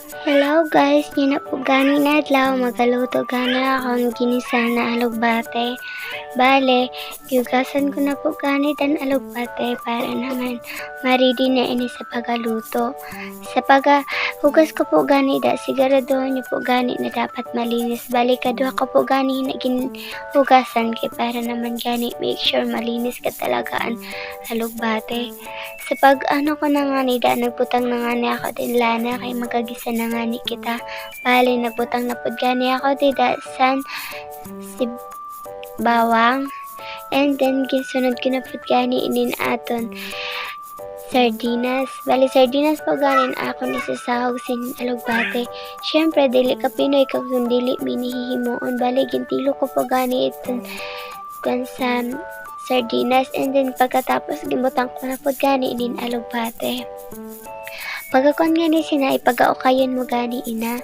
Hello guys, yun na po gani na adlaw. Magaluto gana akong ginisa na alugbate. Bale, yugasan ko na po gani dan alugbate para naman maridi na ini sa pagaluto. Sa paga hugas ko po gani da siguraduhan niyo po gani na dapat malinis. Bale kadua ko po gani na hugasan kay para naman gani make sure malinis ka talaga ang alugbate. Sa pag ano ko na nga ni da nagbutang na nga ni ako din lana kay magagisa na nga ni kita. Bali nagbutang na pud gani ako di da san si bawang and then na pud gani inin aton sardinas. Bali sardinas po ganin ako ni sasahog sin alugbate. Syempre dili ka Pinoy kag kung dili minihihimuon. Bali gintilo ko po gani iton kan sa sardinas and then pagkatapos gimbutang ko na po gani inin alugbate. Pagkakon nga ni sina ipagaukayon mo gani ina.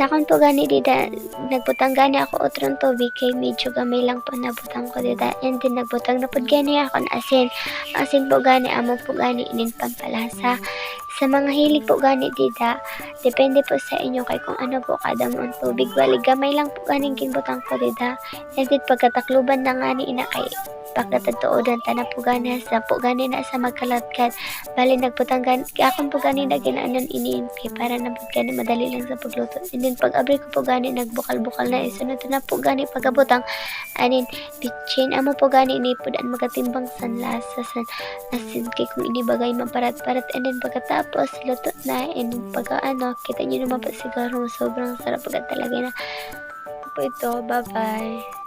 Sa akon po gani dida nagbutang gani ako utrong tubig kay medyo gamay lang po nabutang ko dida and then nagbutang na po gani ako asin. Asin po gani amo po gani inin pampalasa. Sa mga hilig po gani dida, depende po sa inyo kay kung ano po kada mo ang tubig. Bali gamay lang po ganing ginbutang ko dida. And then pagkatakluban na nga ni ina kay pagkatatuodan tanan po gani sa po gani na sa magkalatkat. Bali nagputang gani akon po gani na ginaanan iniin para na po gani madali lang sa pagluto. And then pag abri ko po gani nagbukal-bukal na isunod na po gani pagabutang anin bitchin amo po gani ni ang magatimbang san lasa san asin kay kung inibagay maparat-parat and then pagkatapos luto na and pagka ano kita nyo naman po siguro sobrang sarap pagka talaga na. Ito bye bye